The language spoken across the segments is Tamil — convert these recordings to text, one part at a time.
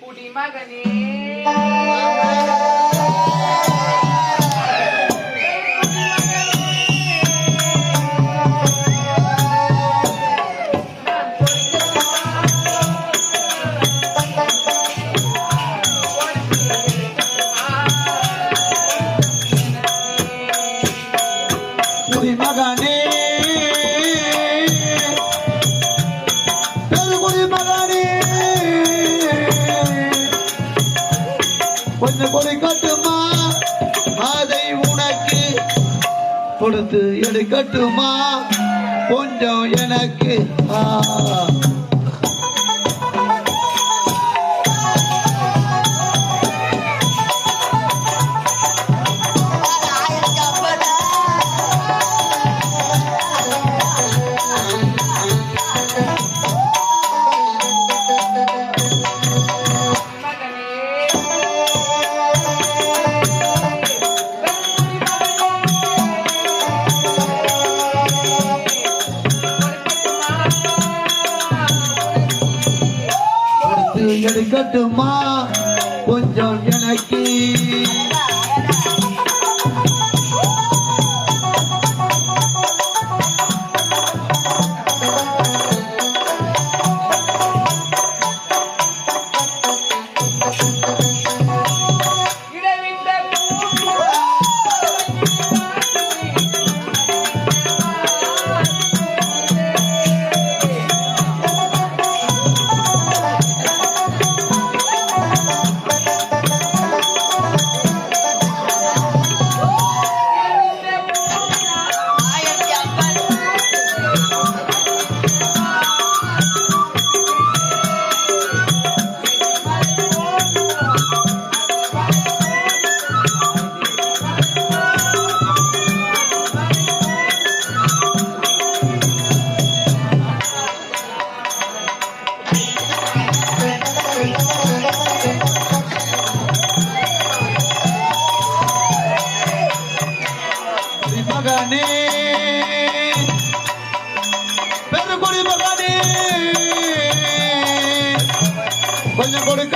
குடிமகனே கொஞ்சம் கொடி கட்டுமா அதை உனக்கு கொடுத்து எடுக்கட்டுமா கொஞ்சம் எனக்கு ஆ. எடுக்கட்டுமா கொஞ்சம் எனக்கு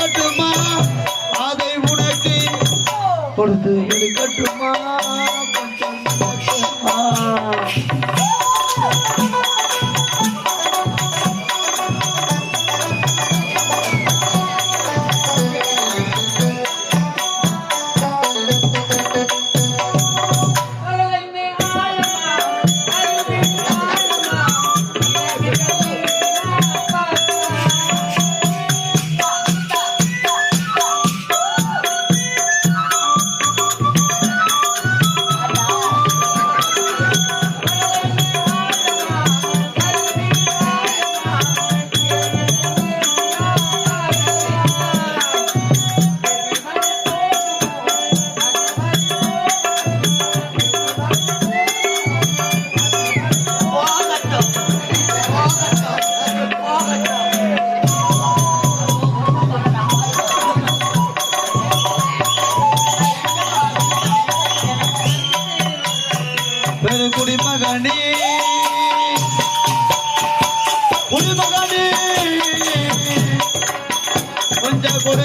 கொஞ்சம் கொடுக்கட்டுமா அதை உனக்கு கொடுத்து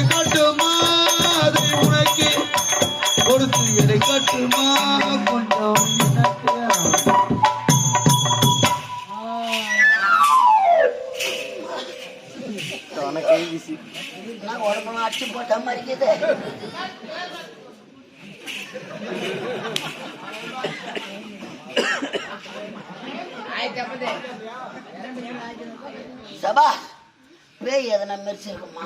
கொஞ்சம் அதை உனக்கு கொடுத்து எடுக்கட்டுமா கொஞ்சம் எனக்கு உடம்பெல்லாம் அடிச்சு போட்ட மாதிரி இருக்குது சபா பேய் எதனா மெரிச்சிருக்குமா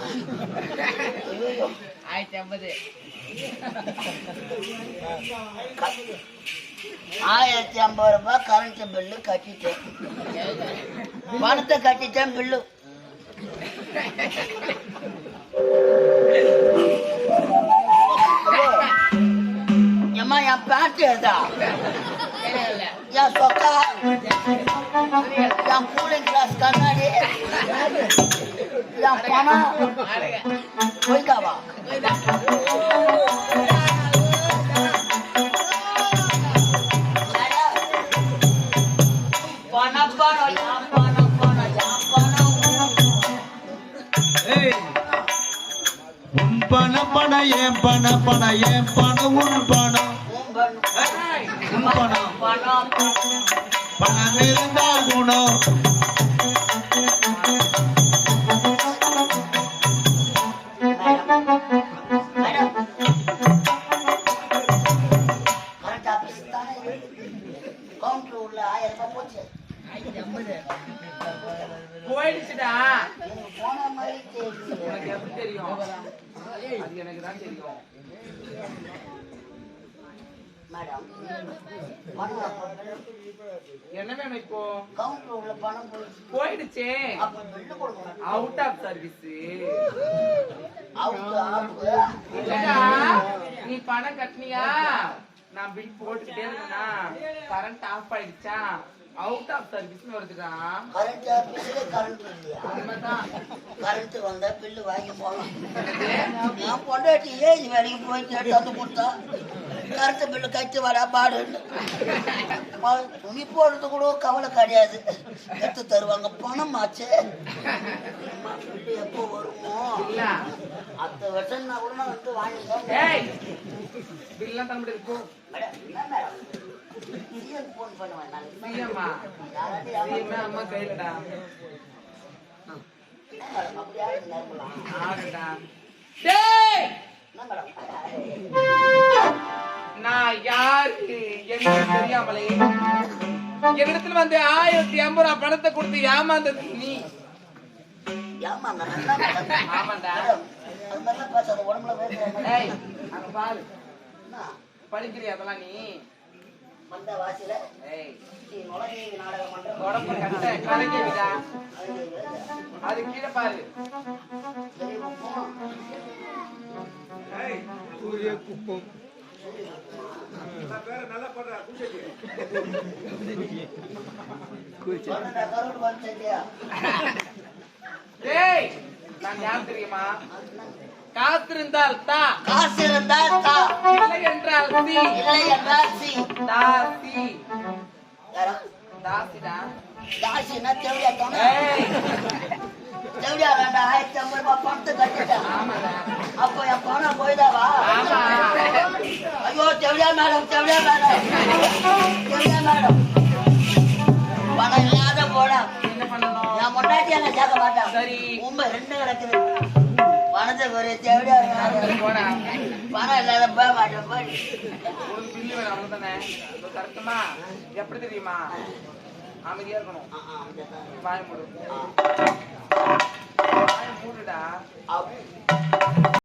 ஆயிரத்தி ஐம்பது. ஆயிரத்தி ஐம்பது ரூபாய் கரண்ட் பில்லு கட்டிட்டேன். பணத்தை கட்டிட்டேன் பில்லு ஏம்மா என் பேண்ட் எதா? என் சொக்கா என் கூலிங் கிளாஸ் கண்ணாடி. என் பணம். ஏய் பணம் பணம். ஏன் உன் பணம் பணம். பணம் இருந்தால் குணம். அது எனக்கு தான் தெரியும். என்ன வேணும் இப்போ? போயிடுச்சு. அவுட் ஆஃப் சர்வீஸ் நீ பணம் கட்டினியா? நான் பில் போட்டுக்கிட்டே இருந்தேனா கரண்ட் ஆஃப் ஆயிடுச்சா? அவுட் ஆஃப் சர்வீஸ்னு வருதுடா. கரண்ட் ஆபீஸ்ல கரண்ட் இல்லையா உண்மைதான். கரண்ட் வந்தா பில்லு வாங்கி போகலாம் நான் பொண்டாட்டி ஏஜ் வேலைக்கு போய் கேட்டு வந்து கொடுத்தா? கரண்ட் பில்லு கட்டி வரா பாடுன்னு ப- துணி போடுறது கூட கவலை கிடையாது. எடுத்து தருவாங்க. பணம் ஆச்சு. எப்போ வருமோ? இல்ல. அடுத்த வருஷம் நான் கூட நான் வந்து வாங்கிட்டேன் ஏய் பில்லாம் மேடம் என்ன மேடம்? அம்மா கையிலடா என்ன மேடம் என்ன தெரியாமலே என்னிடத்துல வந்து ஆயிரத்தி ஐம்பது ரூபாய் பணத்தை கொடுத்து ஏமாந்தது நீ ஆமாண்டா படிக்கிறியா அதெல்லாம் நீ வந்த வாசியில ஏய். நீ நுழைஞ்சி நாடகம் பண்ற உடம்பு கட்ட கலக்கிவிடா அது கீழே பாரு. சரி, உப்பும். சொன்னேன்டா, கருவாடு வந்து செஞ்சியா? தெரியுமா காத்திருந்தால் தா. காசு இருந்தால் தா இல்லை என்றால் சி. இல்லை என்றால் சி தாசி? தாசிடா தாசின்னா தேவையா தானே? தேவையா வேண்டாம், ஆயிரத்தி ஐம்பது ரூபாய் பணத்தை கட்டிட்டேன். அப்போ என் பணம் போய்தாவா? ஆமா. ஐயோ தேவையா மேடம் தேவையா மேடம். தேவையா மேடம். பணம் இல்லாத போனா என்ன பண்ணணும்? நான் முன்னாடி என்ன சேர்க்க மாட்டேன் சரி. உண்மை ரெண்டு கிடக்குது. பணத்தை ஒரு தேவையா பணம் இல்லாத போக மாட்டேன் போய் கரெக்டுமா எப்படி தெரியுமா? அமைதியா இருக்கணும். வாய மூடு. வாய மூடுடா.